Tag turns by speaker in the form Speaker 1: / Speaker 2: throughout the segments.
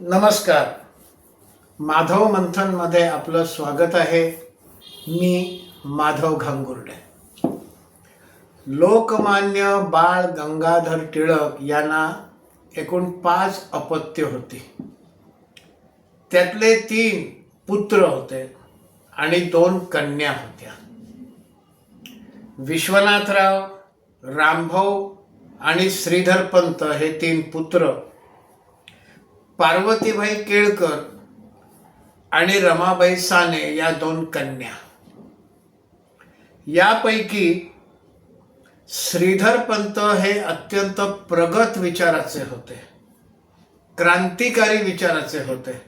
Speaker 1: नमस्कार. माधव मंथनमध्ये आपलं स्वागत आहे. मी माधव घांगुर्डे. लोकमान्य बाळ गंगाधर टिळक यांना एकूण पाच अपत्य होती. त्यातले तीन पुत्र होते आणि दोन कन्या होत्या. विश्वनाथराव रामभाऊ आणि श्रीधरपंत हे तीन पुत्र पार्वतीबाई केळकर आणि रमाबाई साने या दोन कन्या. यापैकी श्रीधरपंत हे अत्यंत प्रगत विचाराचे होते. क्रांतिकारी विचाराचे होते.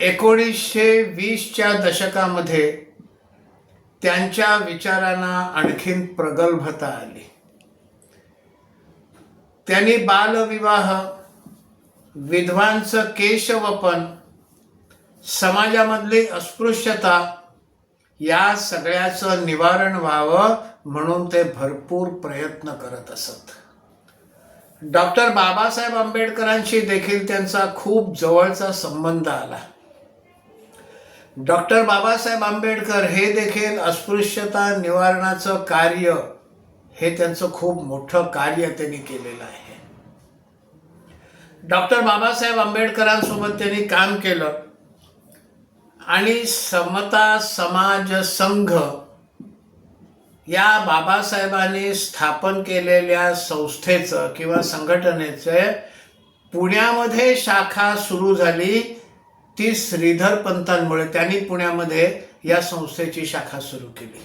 Speaker 1: एकोणीसशे वीसच्या दशकामध्ये त्यांच्या विचारांना आणखीन प्रगल्भता आली. त्यांनी बालविवाह विधवांचं केशवपन समाजामधली अस्पृश्यता या सगळ्याचं निवारण व्हावं म्हणून ते भरपूर प्रयत्न करत असत. डॉक्टर बाबासाहेब आंबेडकरांशी देखील त्यांचा खूप जवळचा संबंध आला. डॉक्टर बाबासाहेब आंबेडकर हे देखील अस्पृश्यता निवारणाचं कार्य हे त्यांचं खूप मोठं कार्य त्यांनी केलेलं आहे. डॉक्टर बाबासाहेब आंबेडकरांसोबत त्यांनी काम केलं. आणि समता समाज संघ या बाबासाहेबांनी स्थापन केलेल्या संस्थेचं किंवा संघटनेचे पुण्यामध्ये शाखा सुरू झाली. ती श्रीधर पंतांमुळे त्यांनी पुण्यामध्ये या संस्थेची शाखा सुरू केली.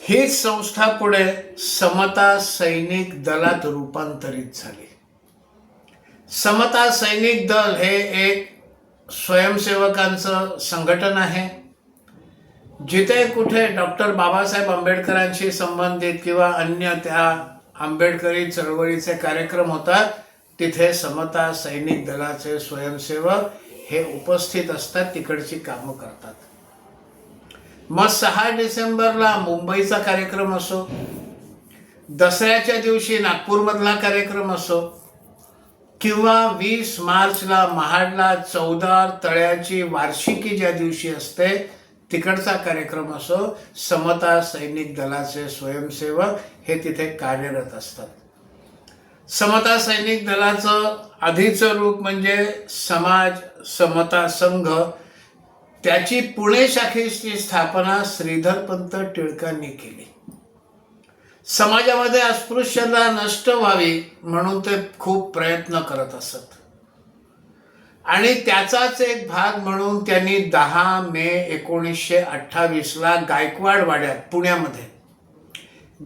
Speaker 1: हीच संस्था पुढे समता सैनिक दलात रूपांतरित झाली. समता सैनिक दल हे एक स्वयंसेवकांचं संघटन आहे. जिथे कुठे डॉक्टर बाबासाहेब आंबेडकरांशी संबंधित किंवा अन्य त्या आंबेडकरी चळवळीचे कार्यक्रम होतात तिथे समता सैनिक दलाचे स्वयंसेवक हे उपस्थित असतात तिकडची कामं करतात. मग सहा डिसेंबरला मुंबईचा कार्यक्रम असो दसऱ्याच्या दिवशी नागपूरमधला कार्यक्रम असो किंवा वीस मार्चला महाडला चौदार तळ्याची वार्षिकी ज्या दिवशी असते तिकडचा कार्यक्रम असो समता सैनिक दलाचे स्वयंसेवक हे तिथे कार्यरत असतात. समता सैनिक दलाचं आधीचं रूप म्हणजे समाज समता संघ त्याची पुणे शाखेची स्थापना श्रीधरपंत टिळकांनी केली. समाजामध्ये अस्पृश्यता नष्ट व्हावी म्हणून ते खूप प्रयत्न करत असत. आणि त्याचाच एक भाग म्हणून त्यांनी दहा मे एकोणीसशे अठ्ठावीसला गायकवाड वाड्यात पुण्यामध्ये.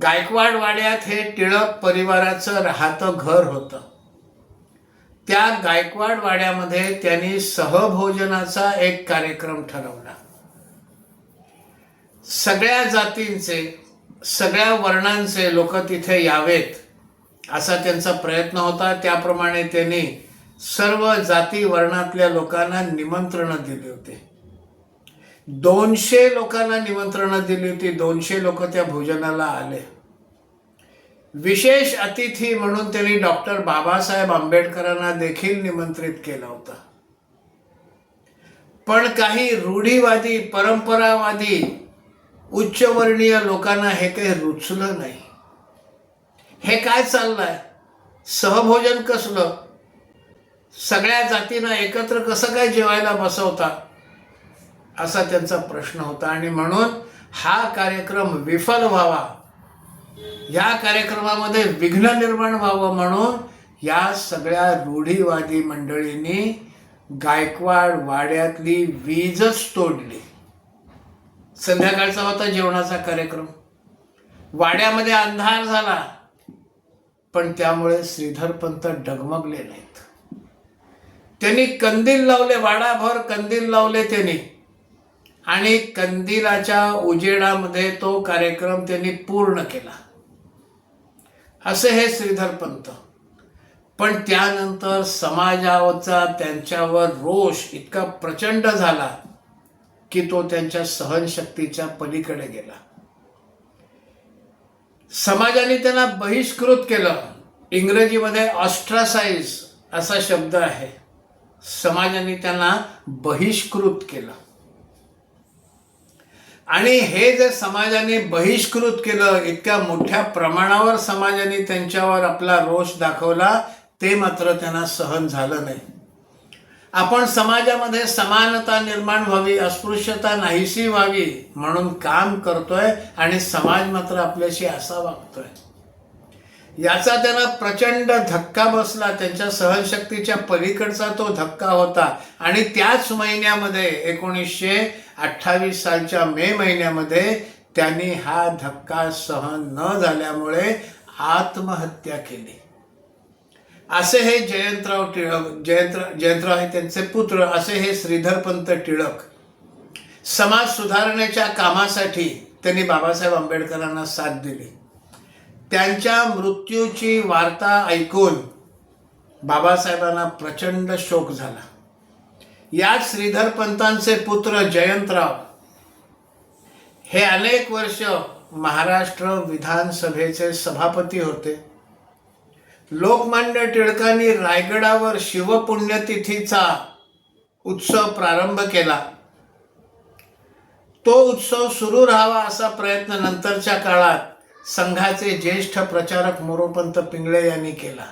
Speaker 1: गायकवाड वाड्यात हे टिळक परिवाराचं राहतं घर होतं. त्या गायकवाड वाड्यामध्ये त्यांनी सहभोजनाचा एक कार्यक्रम ठरवला. सगळ्या जातींचे सगळ्या वर्णांचे लोक तिथे यावेत असा त्यांचा प्रयत्न होता. त्याप्रमाणे त्यांनी सर्व जाती वर्णातल्या लोकांना निमंत्रणं दिली होती. दोनशे लोकांना निमंत्रणं दिली होती. दोनशे लोक त्या भोजनाला आले. विशेष अतिथी म्हणून त्यांनी डॉक्टर बाबासाहेब आंबेडकरांना देखील निमंत्रित केलं होतं. पण काही रूढीवादी परंपरावादी उच्चवर्णीय लोकांना हे काही रुचलं नाही. हे काय चाललंय? सहभोजन कसलं? सगळ्या जातीनं एकत्र कसं काय जेवायला बसवता? असा त्यांचा प्रश्न होता. आणि म्हणून हा कार्यक्रम विफल व्हावा. या कार्यक्रमामध्ये विघ्न निर्माण व्हावं म्हणून या सगळ्या रूढीवादी मंडळींनी गायकवाड वाड्यातली वीजच तोडली. संध्याकाळचा होता जेवणाचा कार्यक्रम. वाड्यामध्ये अंधार झाला. पण त्यामुळे श्रीधरपंत डगमगले नाहीत. त्यांनी कंदील लावले वाडाभर कंदील लावले त्यांनी. आणि कंदिलाच्या उजेडामध्ये तो कार्यक्रम त्यांनी पूर्ण केला. असे हे श्रीधरपंत पण त्यानंतर समाजावरचा त्यांच्यावर रोष इतका प्रचंड झाला की तो त्यांच्या सहनशक्तीच्या पलीकडे गेला. समाजाने त्यांना बहिष्कृत केलं. इंग्रजीमध्ये ऑस्ट्रासाइज असा शब्द आहे. समाजाने त्यांना बहिष्कृत केलं. आणि हे जे समाजाने बहिष्कृत केलं इतक्या मोठ्या प्रमाणावर समाजाने त्यांच्यावर आपला रोष दाखवला ते मात्र त्यांना सहन झालं नाही. आपण समाजामध्ये समानता निर्माण व्हावी अस्पृश्यता नाहीशी व्हावी म्हणून काम करतोय आणि समाज मात्र आपल्याशी असा वागतोय. याचा त्यांना प्रचंड धक्का बसला. त्यांच्या सहनशक्तीच्या पलीकडचा तो धक्का होता. आणि त्याच महिन्यामध्ये एकोणीसशे अठ्ठावीस सालच्या मे महिन्यामध्ये त्यांनी हा धक्का सहन न झाल्यामुळे आत्महत्या केली. असे हे जयंतराव टिळक जयंत जयंतराव हे त्यांचे पुत्र असे हे श्रीधरपंत टिळक. समाज सुधारण्याच्या कामासाठी त्यांनी बाबासाहेब आंबेडकरांना साथ दिली. त्यांच्या मृत्यूची वार्ता ऐकून बाबासाहेबांना प्रचंड शोक झाला. याच श्रीधरपंतांचे पुत्र जयंतराव हे अनेक वर्ष महाराष्ट्र विधानसभेचे सभापती होते. लोकमान्य टिळकांनी रायगडावर शिवपुण्यतिथीचा उत्सव प्रारंभ केला. तो उत्सव सुरू राहावा असा प्रयत्न नंतरच्या काळात संघाचे ज्येष्ठ प्रचारक मोरोपंत पिंगळे यांनी केला.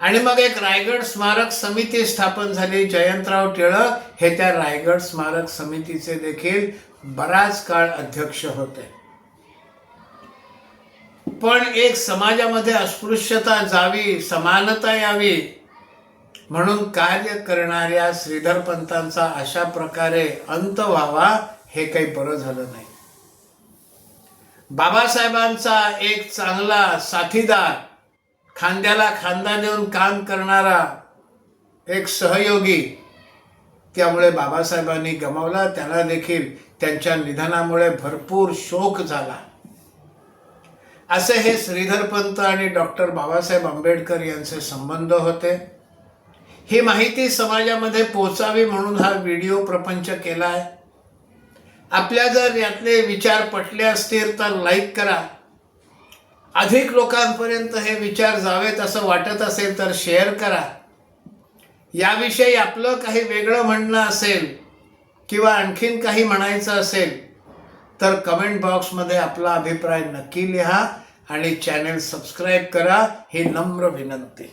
Speaker 1: आणि मग एक रायगड स्मारक समिती स्थापन झाली. जयंतराव टिळक हे त्या रायगड स्मारक समितीचे देखील बराच काळ अध्यक्ष होते. पण एक समाजामध्ये अस्पृश्यता जावी समानता यावी म्हणून कार्य करणाऱ्या श्रीधरपंतांचा अशा प्रकारे अंत व्हावा हे काही बरं झालं नाही. बाबासाहेबांचा एक चांगला साथीदार खांद्याला खांदा देऊन काम करणारा एक सहयोगी त्यामुळे बाबासाहेबांनी गमावला. त्याला देखील त्यांच्या निधनामुळे भरपूर शोक झाला. असे हे श्रीधरपंत आणि डॉक्टर बाबासाहेब आंबेडकर यांचे संबंध होते. ही माहिती समाजामध्ये पोचावी म्हणून हा व्हिडिओ प्रपंच केला आहे आपल्या जर यातले विचार पटले असतील तर लाईक करा. अधिक लोकांपर्यंत हे विचार जावेत असं वाटत असेल तर शेअर करा. याविषयी आपलं काही वेगळं म्हणणं असेल किंवा आणखीन काही म्हणायचं असेल तर कमेंट बॉक्समध्ये आपला अभिप्राय नक्की लिहा आणि चॅनेल सबस्क्राईब करा ही नम्र विनंती.